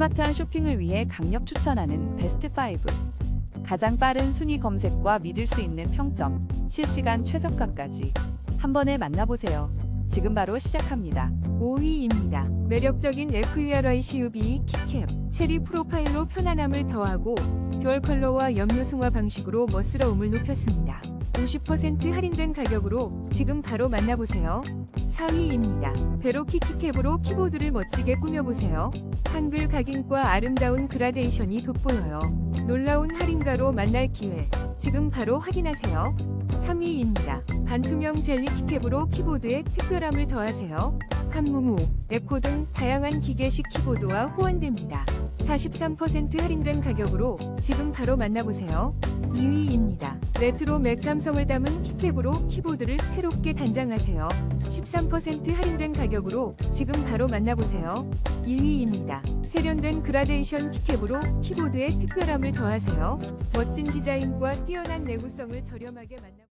스마트한 쇼핑을 위해 강력 추천하는 베스트 5. 가장 빠른 순위 검색과 믿을 수 있는 평점, 실시간 최저가까지 한 번에 만나보세요. 지금 바로 시작합니다. 5위입니다. 매력적인 FUR SUV 키캡 체리 프로파일로 편안함을 더하고 듀얼 컬러와 염료 승화 방식으로 멋스러움을 높였습니다. 50% 할인된 가격으로 지금 바로 만나보세요. 4위입니다. 베로 키 키캡으로 키보드를 멋지게 꾸며보세요. 한글 각인과 아름다운 그라데이션이 돋보여요. 놀라운 할인가로 만날 기회 지금 바로 확인하세요. 3위입니다. 반투명 젤리 키캡으로 키보드에 특별함을 더하세요. 한무무, 에코 등 다양한 기계식 키보드와 호환됩니다. 43% 할인된 가격으로 지금 바로 만나보세요. 2위입니다. 레트로 맥 감성을 담은 키캡으로 키보드를 새롭게 단장하세요. 13% 할인된 가격으로 지금 바로 만나보세요. 1위입니다. 세련된 그라데이션 키캡으로 키보드에 특별함을 더하세요. 멋진 디자인과 뛰어난 내구성을 저렴하게 만나